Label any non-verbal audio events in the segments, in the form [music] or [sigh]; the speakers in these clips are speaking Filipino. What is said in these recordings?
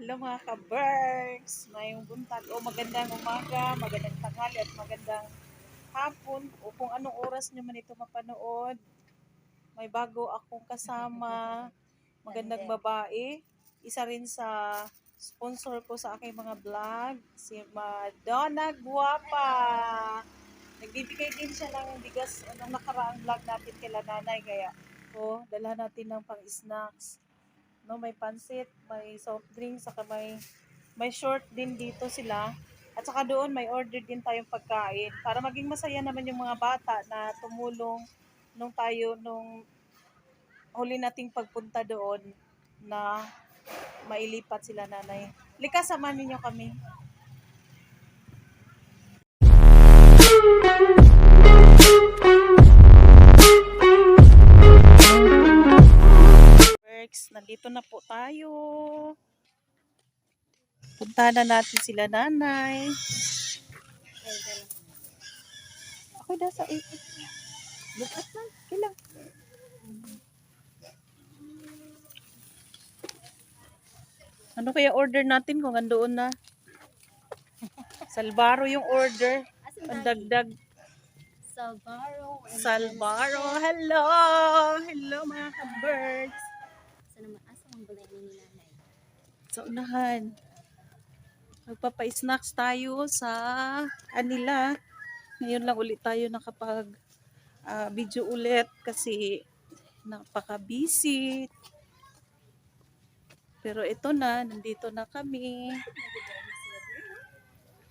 Hello mga ka-Berks! Mayong buntag o magandang umaga, magandang tanghali at magandang hapon o kung anong oras nyo man ito mapanood. May bago akong kasama, [laughs] magandang babae. Isa rin sa sponsor ko sa aking mga vlog, si Madonna Guapa. Nagbibigay din siya ng bigas anong nakaraang vlog natin kila nanay kaya o dala natin ng pang snacks no may pansit may soft drinks saka may may short din dito sila at saka doon may order din tayong pagkain para maging masaya naman yung mga bata na tumulong nung tayo nung huli nating pagpunta doon na mailipat sila nanay. Lika samahan ninyo kami. Works, nandito na po tayo. Punta na natin sila nanay. Ako na sa eh. Bukas na. Kailang. Ano kaya order natin kung andoon na? [laughs] Salbaro yung order. Ang dagdag. Salvaro. and Salbaro. Hello! Hello mga ka-birds. Asa naman, asa ang balay ni nanay? Sa unahan. Magpapa-snacks tayo sa kanila. Ngayon lang ulit tayo nakapag ah, video ulit kasi napaka-busy. Pero ito na, nandito na kami.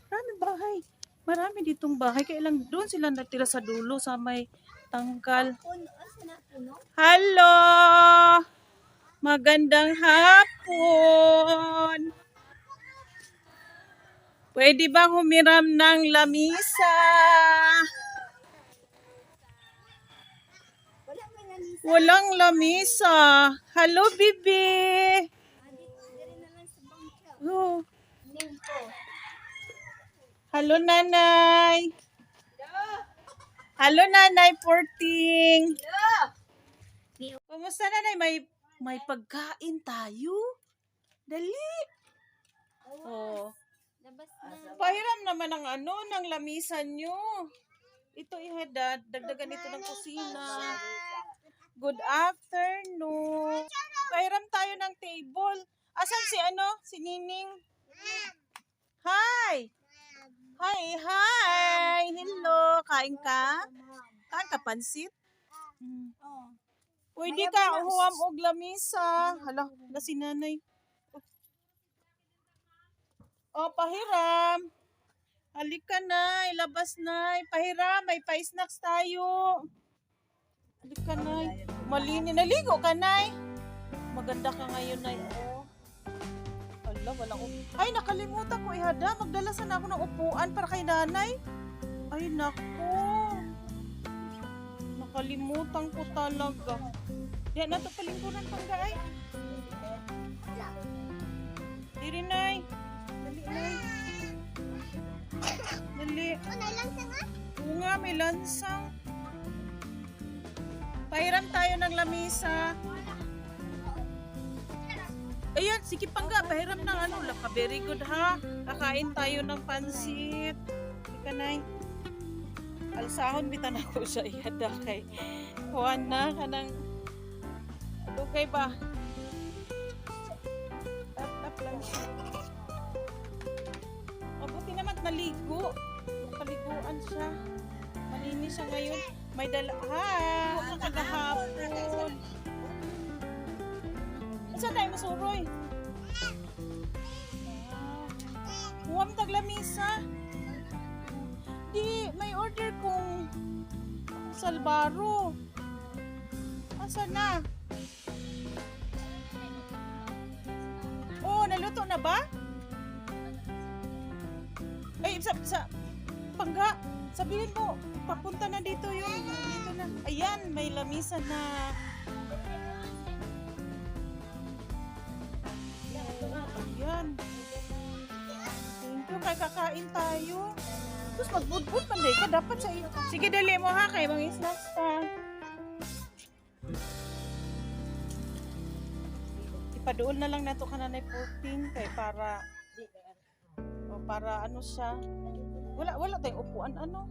Marami bahay. Marami ditong bahay. Kaya lang doon sila natira sa dulo sa may tangkal. Puno? Hello! Magandang hapon! Pwede bang humiram ng lamisa? Walang lamisa. Hello, bibi! Oh. Hello, nanay! Hello, nanay, porting! Kumusta, nanay? May, may pagkain tayo? Dali! Oh. Labas na. Pahiram naman ng ano, ng lamisan nyo. Ito ihadad, dagdagan ito ng kusina. Good afternoon. Pahiram tayo ng table. Asan si ano? Si Nining? Hi! Hi, hi! Hello! Kain ka? Kain ka pansit? Hmm. Oh. Pwede ka uhuam og lamisa. Hala, na si nanay. Oh, pahiram. Halika na, ilabas na. Pahiram, may pa-snacks tayo. Halika na. Malini, naligo ka na. Maganda ka ngayon na. Oh. Hala, walang up- Ay, nakalimutan ko ihada. Magdala sana ako ng upuan para kay nanay. Ay, nako. Nakalimutan ko talaga. Di na to palingkuran pang gaay. Diri nay. Dali nay. Dali. Oo nga, may lansang. Pahiram tayo ng lamisa. Ayan, sige pangga, pahiram ng ano, laka, very good ha. Kakain tayo ng pansit. Ika nay. Alsahon bitan ako sa iyada kay Juan na kanang Dugay ba? Tap tap lang siya. Mabuti naman naligo. Paliguan siya. Malinis siya ngayon. May dala. Ha! Kagahapon. Saan tayo masuroy? Ah. Huwam taglamisa. Di, may order kong salbaro. Asa na? Na ba? Ay, sa, sa pangga, sabihin mo, papunta na dito yun. Dito na. Ayan, may lamisa na. Ayan. Thank you, kay kakain tayo. Tapos magbudbud man day ka, dapat sa. Sige, dali mo ha, kay mga snacks pa. Ipaduol na lang nato kananay 14 kay para o para ano siya. Wala wala tayong upuan ano.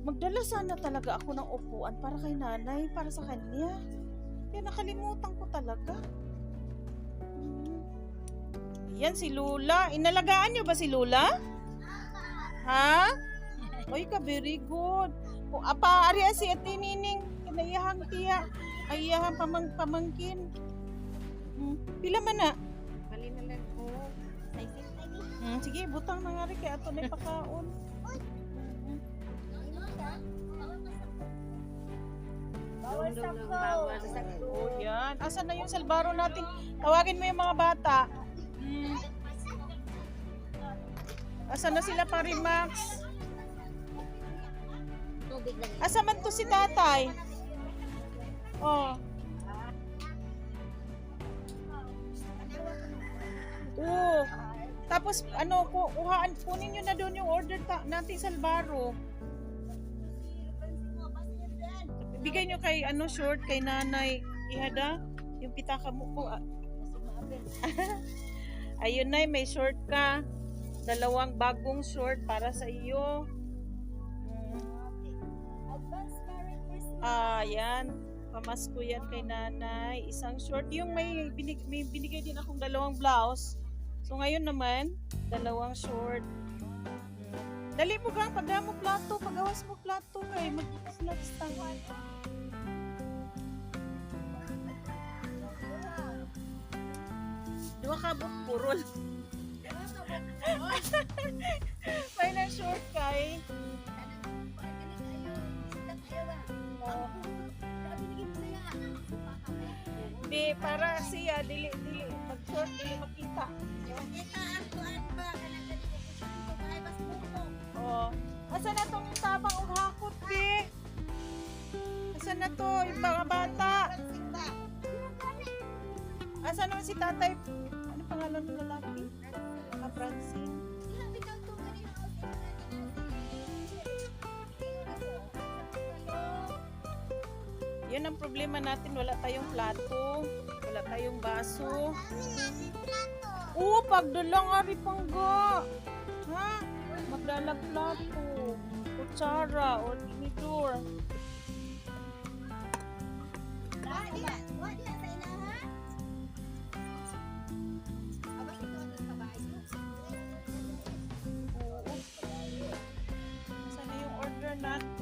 Magdala sana talaga ako ng upuan para kay nanay, para sa kanya. Kaya nakalimutan ko talaga. Hmm. Yan si Lula. Inalagaan niyo ba si Lula? Ha? Oy ka, very good. Apa, ari si Ate Nining, kinayahang tiya, ayahang pamang, pamangkin. Hmm. Pila man na? Bali na lang ko. Hmm. Sige, butang na nga rin kaya ito na ipakaon. Bawal sa Oh, yan. Asan na yung salbaro natin? Tawagin mo yung mga bata. Hmm. Asan na sila pari Max? Asa man to si tatay? Oh. Tapos ano, ku kuhaan, kunin nyo na doon yung order natin sa Albaro. Bigay nyo kay ano short kay nanay ihada yung pitaka mo ko. ah. [laughs] Ayun na, may short ka. Dalawang bagong short para sa iyo. Ah, yan. Pamasko yan kay nanay. Isang short. Yung may, binig, may binigay din akong dalawang blouse. So ngayon naman, dalawang short. Dali mo gang, paggawa mo plato, pagawas mo plato kay mag-snacks Dua ka buk purol. [laughs] May na short kay. Di, para siya, dili, dili, mag-short, dili makita. Oh. Asa na tong tabang ug hakot, di? Asa na to, yung mga bata? Asa naman si tatay? Ano pangalan ng lalaki? Ah, Francine. Yun ang problema natin, wala tayong plato, wala tayong baso. Oo, pagdala nga rin pangga. Ha? Magdala plato, kutsara, o tinidor. Oo. Saan na yung order natin?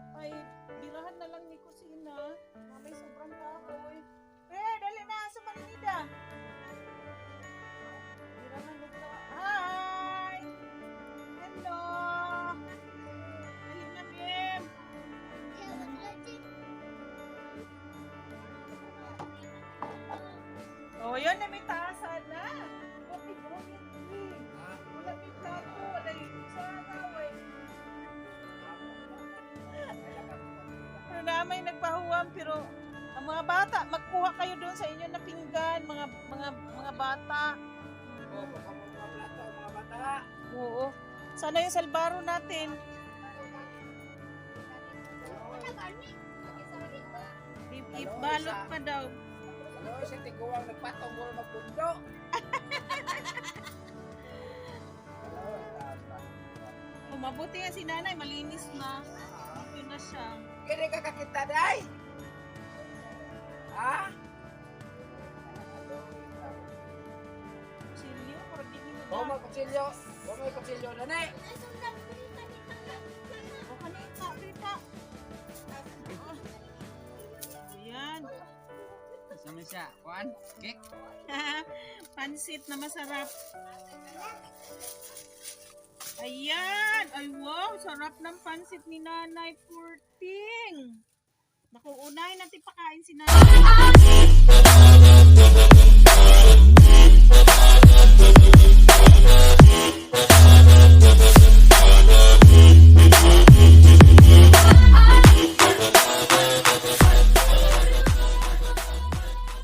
Ay, birahan na lang ni kusina. Mamay sobrang kahoy. Pre, dali na sa Manila. Birahan na ka. Hi! Hello! Dali na, Bim. Oh, yan na may taasan Pero na may nagpahuwam, pero ang mga bata, magkuha kayo doon sa inyo na pinggan, mga mga mga bata. Oo. Sana yung salbaro natin. I- Ibalot pa daw. Ano si Tiguang nagpatong mo magpundo? [laughs] Mabuti nga si nanay, malinis na. Okay na siya. Kini ka kakita day? Ha? Kutsilyo? Oo, may kutsilyo. Oo, may kutsilyo. Nanay! Oh, ano Ayan. Sama siya. Kuan? Cake? [laughs] Pansit na masarap. Ayan! Ay, wow! Sarap ng pansit ni Nanay Purting! Naku, unahin natin pakain si Nanay.